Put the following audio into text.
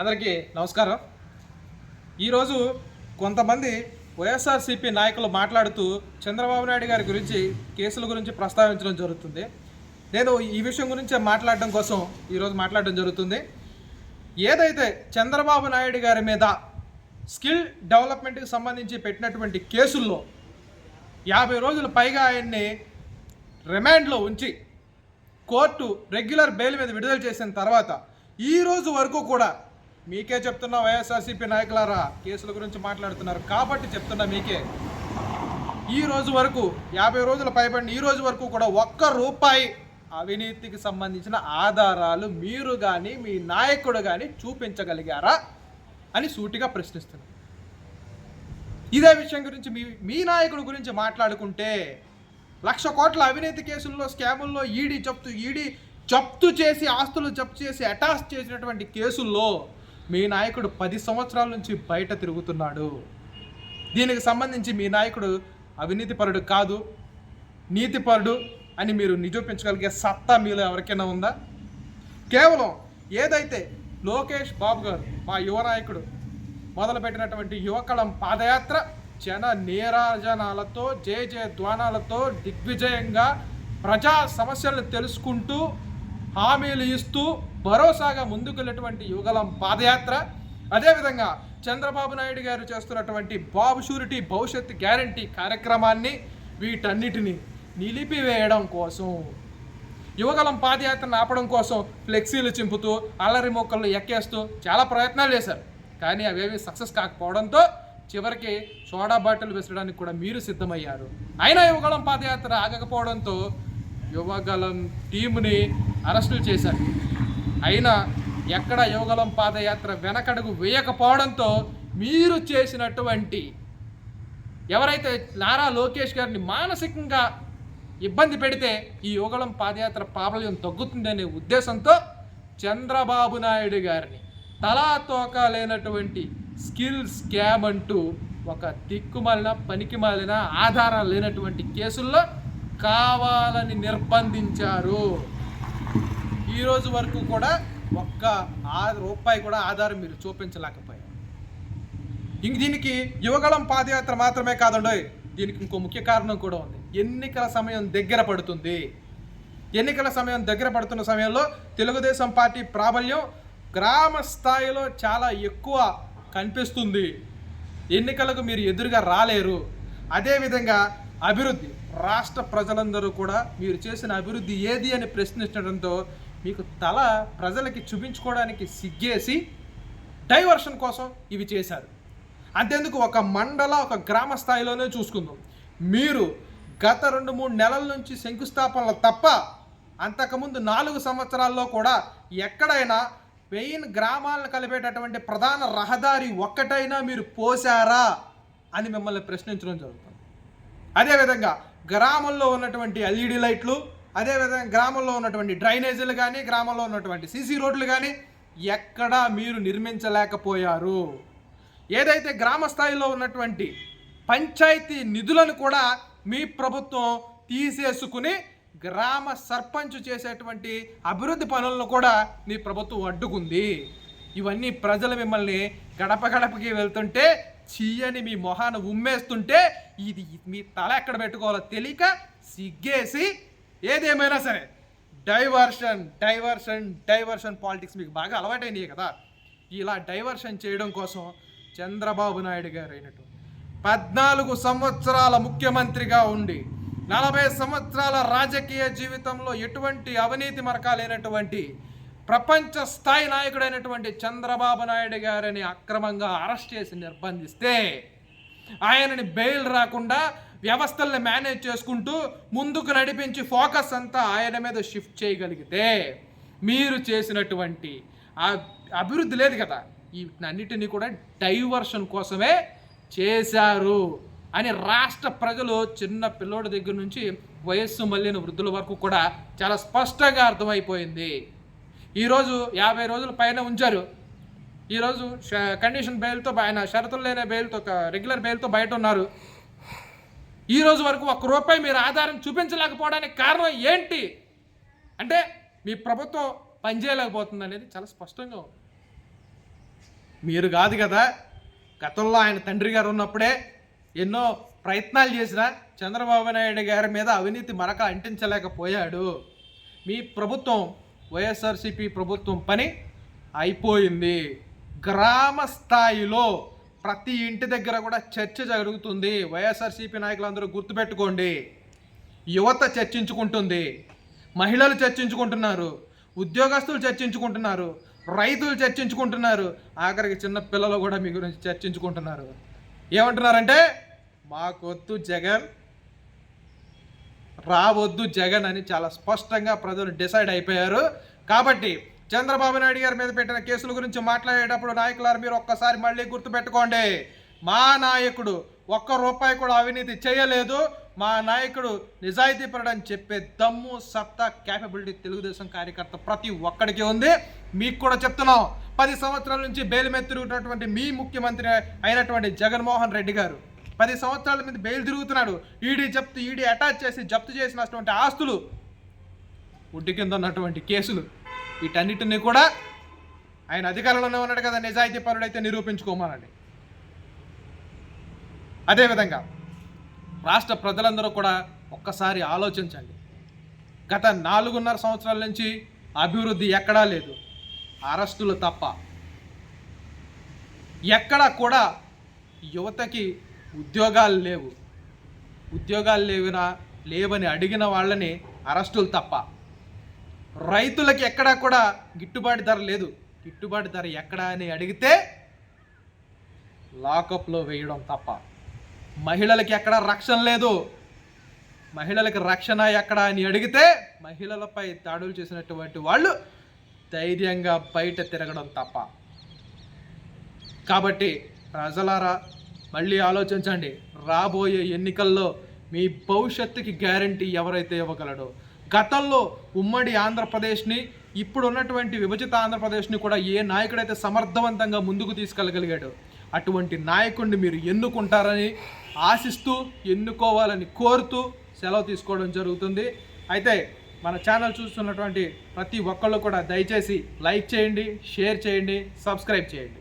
అందరికీ నమస్కారం. ఈరోజు కొంతమంది వైఎస్ఆర్సీపీ నాయకులు మాట్లాడుతూ చంద్రబాబు నాయుడు గారి గురించి కేసుల గురించి ప్రస్తావించడం జరుగుతుంది. నేను ఈ విషయం గురించే మాట్లాడడం కోసం ఈరోజు మాట్లాడడం జరుగుతుంది. ఏదైతే చంద్రబాబు నాయుడు గారి మీద స్కిల్ డెవలప్మెంట్కి సంబంధించి పెట్టినటువంటి కేసుల్లో యాభై రోజులు పైగా ఆయన్ని రిమాండ్లో ఉంచి కోర్టు రెగ్యులర్ బెయిల్ మీద విడుదల చేసిన తర్వాత ఈ రోజు వరకు కూడా మీకే చెప్తున్నా వైఎస్ఆర్సీపీ నాయకులారా కేసుల గురించి మాట్లాడుతున్నారు. కాబట్టి చెప్తున్నా మీకే. ఈ రోజు వరకు యాభై రోజుల పైబడిన ఈ రోజు వరకు కూడా ఒక్క రూపాయి అవినీతికి సంబంధించిన ఆధారాలు మీరు కానీ మీ నాయకుడు కానీ చూపించగలిగారా అని సూటిగా ప్రశ్నిస్తున్నారు ఇదే విషయం గురించి మీ మీ నాయకుడి గురించి మాట్లాడుకుంటే లక్ష కోట్ల అవినీతి కేసుల్లో స్కాముల్లో ఈడీ జప్తు ఈడీ జప్తు చేసి ఆస్తులు జప్తు చేసి అటాచ్ చేసినటువంటి కేసుల్లో మీ నాయకుడు పది సంవత్సరాల నుంచి బయట తిరుగుతున్నాడు. దీనికి సంబంధించి మీ నాయకుడు అవినీతిపరుడు కాదు నీతిపరుడు అని మీరు నిరూపించగలిగే సత్తా మీలో ఎవరికైనా ఉందా? కేవలం ఏదైతే లోకేష్ బాబు గారు మా యువ నాయకుడు మొదలుపెట్టినటువంటి యువకళం పాదయాత్ర జన నీరాజనాలతో జయ జయ ద్వానాలతో దిగ్విజయంగా ప్రజా సమస్యలను తెలుసుకుంటూ హామీలు ఇస్తూ భరోసాగా ముందుకెళ్ళినటువంటి యుగలం పాదయాత్ర. అదేవిధంగా చంద్రబాబు నాయుడు గారు చేస్తున్నటువంటి బాబు షూరిటీ భవిష్యత్ గ్యారంటీ కార్యక్రమాన్ని వీటన్నిటిని నిలిపివేయడం కోసం యువగలం పాదయాత్రను ఆపడం కోసం ఫ్లెక్సీలు చింపుతూ అల్లరి మొక్కలను ఎక్కేస్తూ చాలా ప్రయత్నాలు చేశారు. కానీ అవేవి సక్సెస్ కాకపోవడంతో చివరికి సోడా బాటిల్ విసరడానికి కూడా మీరు సిద్ధమయ్యారు. అయినా యువగలం పాదయాత్ర ఆగకపోవడంతో యువగలం టీముని అరెస్టులు చేశారు. అయినా ఎక్కడ యోగలం పాదయాత్ర వెనకడుగు వేయకపోవడంతో మీరు చేసినటువంటి ఎవరైతే నారా లోకేష్ గారిని మానసికంగా ఇబ్బంది పెడితే ఈ యోగలం పాదయాత్ర ప్రాబల్యం తగ్గుతుందనే ఉద్దేశంతో చంద్రబాబు నాయుడు గారిని తలా తోక లేనటువంటి స్కిల్ స్కామ్ అంటూ ఒక దిక్కుమాలిన పనికిమాలిన ఆధారం లేనటువంటి కేసుల్లో కావాలని నిర్బంధించారు. ఈ రోజు వరకు కూడా ఒక్క ఆ రూపాయి కూడా ఆధారం మీరు చూపించలేకపోయారు. ఇంక దీనికి యువగళం పాదయాత్ర మాత్రమే కాదండి దీనికి ఇంకో ముఖ్య కారణం కూడా ఉంది. ఎన్నికల సమయం దగ్గర పడుతుంది. ఎన్నికల సమయం దగ్గర పడుతున్న సమయంలో తెలుగుదేశం పార్టీ ప్రాబల్యం గ్రామ స్థాయిలో చాలా ఎక్కువ కనిపిస్తుంది. ఎన్నికలకు మీరు ఎదురుగా రాలేరు. అదేవిధంగా అభివృద్ధి రాష్ట్ర ప్రజలందరూ కూడా మీరు చేసిన అభివృద్ధి ఏది అని ప్రశ్నించడంతో మీకు తల ప్రజలకి చూపించుకోవడానికి సిగ్గేసి డైవర్షన్ కోసం ఇవి చేశారు. అంతేందుకు ఒక మండల ఒక గ్రామ స్థాయిలోనే చూసుకుందాం. మీరు గత రెండు మూడు నెలల నుంచి శంకుస్థాపనలు తప్ప అంతకుముందు నాలుగు సంవత్సరాల్లో కూడా ఎక్కడైనా వెయిన్ గ్రామాలను కలిపేటటువంటి ప్రధాన రహదారి ఒక్కటైనా మీరు పోసారా అని మిమ్మల్ని ప్రశ్నించడం జరుగుతుంది. అదేవిధంగా గ్రామంలో ఉన్నటువంటి ఎల్ఈడి లైట్లు అదేవిధంగా గ్రామంలో ఉన్నటువంటి డ్రైనేజీలు కానీ గ్రామంలో ఉన్నటువంటి సీసీ రోడ్లు కానీ ఎక్కడా మీరు నిర్మించలేకపోయారు. ఏదైతే గ్రామ స్థాయిలో ఉన్నటువంటి పంచాయతీ నిధులను కూడా మీ ప్రభుత్వం తీసేసుకుని గ్రామ సర్పంచ్ చేసేటువంటి అభివృద్ధి పనులను కూడా మీ ప్రభుత్వం అడ్డుకుంది. ఇవన్నీ ప్రజలు మిమ్మల్ని గడప గడపకి వెళ్తుంటే చీయని మీ మొహాన ఉమ్మేస్తుంటే ఇది మీ తల ఎక్కడ పెట్టుకోవాలో తెలియక సిగ్గేసి ఏదేమైనా సరే డైవర్షన్ డైవర్షన్ డైవర్షన్ పాలిటిక్స్ మీకు బాగా అలవాటైనవి కదా. ఇలా డైవర్షన్ చేయడం కోసం చంద్రబాబు నాయుడు గారు అయినట్టు పద్నాలుగు సంవత్సరాల ముఖ్యమంత్రిగా ఉండి నలభై సంవత్సరాల రాజకీయ జీవితంలో ఎటువంటి అవినీతి మరకాలైనటువంటి ప్రపంచ స్థాయి నాయకుడైనటువంటి చంద్రబాబు నాయుడు గారిని అక్రమంగా అరెస్ట్ చేసి నిర్బంధిస్తే ఆయనని బెయిల్ రాకుండా వ్యవస్థల్ని మేనేజ్ చేసుకుంటూ ముందుకు నడిపించి ఫోకస్ అంతా ఆయన మీద షిఫ్ట్ చేయగలిగితే మీరు చేసినటువంటి ఆ అభివృద్ధి లేదు కదా. వీటినన్నిటినీ కూడా డైవర్షన్ కోసమే చేశారు అని రాష్ట్ర ప్రజలు చిన్న పిల్లోడి దగ్గర నుంచి వయస్సు మళ్ళిన వృద్ధుల వరకు కూడా చాలా స్పష్టంగా అర్థమైపోయింది. ఈరోజు యాభై రోజుల పైన ఉంచారు. ఈరోజు కండిషన్ బెయిల్తో ఆయన షరతులు లేని బెయిల్తో రెగ్యులర్ బెయిల్తో బయట ఉన్నారు. ఈ రోజు వరకు ఒక్క రూపాయి మీరు ఆధారం చూపించలేకపోవడానికి కారణం ఏంటి? అంటే మీ ప్రభుత్వం పనిచేయలేకపోతుంది అనేది చాలా స్పష్టంగా ఉంది. మీరు కాదు కదా గతంలో ఆయన తండ్రి గారు ఉన్నప్పుడే ఎన్నో ప్రయత్నాలు చేసిన చంద్రబాబు నాయుడు గారి మీద అవినీతి మరక అంటించలేకపోయాడు. మీ ప్రభుత్వం వైఎస్ఆర్సీపీ ప్రభుత్వం పని అయిపోయింది. గ్రామ స్థాయిలో ప్రతి ఇంటి దగ్గర కూడా చర్చ జరుగుతుంది. వైఎస్ఆర్సీపీ నాయకులందరూ గుర్తుపెట్టుకోండి. యువత చర్చించుకుంటుంది. మహిళలు చర్చించుకుంటున్నారు. ఉద్యోగస్తులు చర్చించుకుంటున్నారు. రైతులు చర్చించుకుంటున్నారు. ఆఖరికి చిన్న పిల్లలు కూడా మీ గురించి చర్చించుకుంటున్నారు. ఏమంటున్నారంటే మాకొద్దు జగన్ రావద్దు జగన్ అని చాలా స్పష్టంగా ప్రజలు డిసైడ్ అయిపోయారు. కాబట్టి చంద్రబాబు నాయుడు గారి మీద పెట్టిన కేసుల గురించి మాట్లాడేటప్పుడు నాయకులారు మీరు ఒక్కసారి మళ్ళీ గుర్తుపెట్టుకోండి. మా నాయకుడు ఒక్క రూపాయి కూడా అవినీతి చేయలేదు. మా నాయకుడు నిజాయితీ పడని చెప్పే దమ్ము సత్తా క్యాపబిలిటీ తెలుగుదేశం కార్యకర్త ప్రతి ఒక్కడికి ఉంది. మీకు కూడా చెప్తున్నాం. పది సంవత్సరాల నుంచి బెయిల్ మీద తిరుగుతున్నటువంటి మీ ముఖ్యమంత్రి అయినటువంటి జగన్మోహన్ రెడ్డి గారు పది సంవత్సరాల మీద బెయిల్ తిరుగుతున్నాడు. ఈడీ జప్తు ఈడీ అటాచ్ చేసి జప్తు చేసినటువంటి ఆస్తులు ఉడ్డి కింద ఉన్నటువంటి కేసులు వీటన్నిటిని కూడా ఆయన అధికారంలోనే ఉన్నాడు కదా నిజాయితీ పరుడైతే నిరూపించుకోమనండి. అదేవిధంగా రాష్ట్ర ప్రజలందరూ కూడా ఒక్కసారి ఆలోచించండి. గత నాలుగున్నర సంవత్సరాల నుంచి అభివృద్ధి ఎక్కడా లేదు అరెస్టులు తప్ప. ఎక్కడా కూడా యువతకి ఉద్యోగాలు లేవు. ఉద్యోగాలు లేవినా లేవని అడిగిన వాళ్ళని అరెస్టులు తప్ప. రైతులకి ఎక్కడా కూడా గిట్టుబాటు ధర లేదు. గిట్టుబాటు ధర ఎక్కడా అని అడిగితే లాకప్లో వేయడం తప్ప. మహిళలకి ఎక్కడ రక్షణ లేదు. మహిళలకి రక్షణ ఎక్కడ అని అడిగితే మహిళలపై దాడులు చేసినటువంటి వాళ్ళు ధైర్యంగా బయట తిరగడం తప్ప. కాబట్టి ప్రజలారా మళ్ళీ ఆలోచించండి. రాబోయే ఎన్నికల్లో మీ భవిష్యత్తుకి గ్యారంటీ ఎవరైతే ఇవ్వగలడో గతంలో ఉమ్మడి ఆంధ్రప్రదేశ్ని ఇప్పుడు ఉన్నటువంటి విభజిత ఆంధ్రప్రదేశ్ని కూడా ఏ నాయకుడైతే సమర్థవంతంగా ముందుకు తీసుకెళ్ళగలిగాడో అటువంటి నాయకుడిని మీరు ఎన్నుకుంటారని ఆశిస్తూ ఎన్నుకోవాలని కోరుతూ సెలవు తీసుకోవడం జరుగుతుంది. అయితే మన ఛానల్ చూస్తున్నటువంటి ప్రతి ఒక్కళ్ళు కూడా దయచేసి లైక్ చేయండి షేర్ చేయండి సబ్స్క్రైబ్ చేయండి.